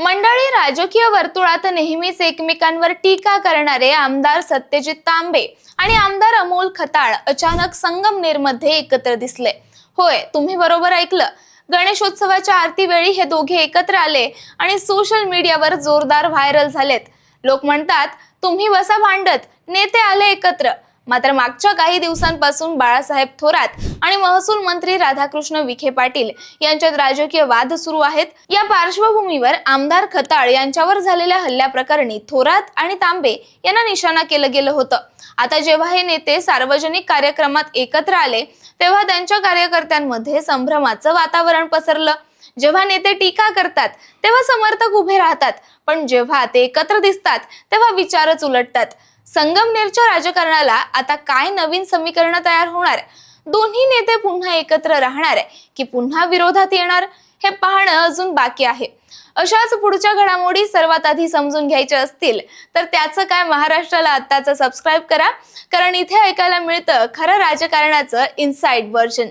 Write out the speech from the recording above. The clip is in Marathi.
मंडळी राजकीय वर्तुळात नेहमीच एकमेकांवर टीका करणारे आमदार सत्यजित तांबे आणि आमदार अमोल खताळ अचानक संगमनेरमध्ये एकत्र दिसले. होय तुम्ही बरोबर ऐकलं. गणेशोत्सवाच्या आरती वेळी हे दोघे एकत्र आले आणि सोशल मीडियावर जोरदार व्हायरल झालेत. लोक म्हणतात तुम्ही बसा भांडत नेते आले एकत्र. मात्र मागच्या काही दिवसांपासून बाळासाहेब थोरात आणि महसूल मंत्री राधाकृष्ण विखे पाटील यांच्यात राजकीय वाद सुरू आहेत. या पार्श्वभूमीवर आमदार खताळ यांच्यावर झालेल्या हल्ल्याप्रकरणी थोरात आणि तांबे यांना निशाणा केलं गेलं होतं. आता जेव्हा हे नेते सार्वजनिक कार्यक्रमात एकत्र आले तेव्हा त्यांच्या कार्यकर्त्यांमध्ये संभ्रमाचं वातावरण पसरलं. जेव्हा नेते टीका करतात तेव्हा समर्थक उभे राहतात. पण जेव्हा ते एकत्र दिसतात तेव्हा विचारच उलटतात. संगमनेरच्या राजकारणाला आता काय नवीन समीकरण तयार होणार? दोन्ही नेते पुन्हा एकत्र राहणार की पुन्हा विरोधात येणार? हे पाहणं अजून बाकी आहे. अशाच पुढच्या घडामोडी सर्वात आधी समजून घ्यायच्या असतील तर त्याचं काय महाराष्ट्राला आत्ताचं सबस्क्राईब करा. कारण इथे ऐकायला मिळतं खरं राजकारणाचं इनसाइड व्हर्जन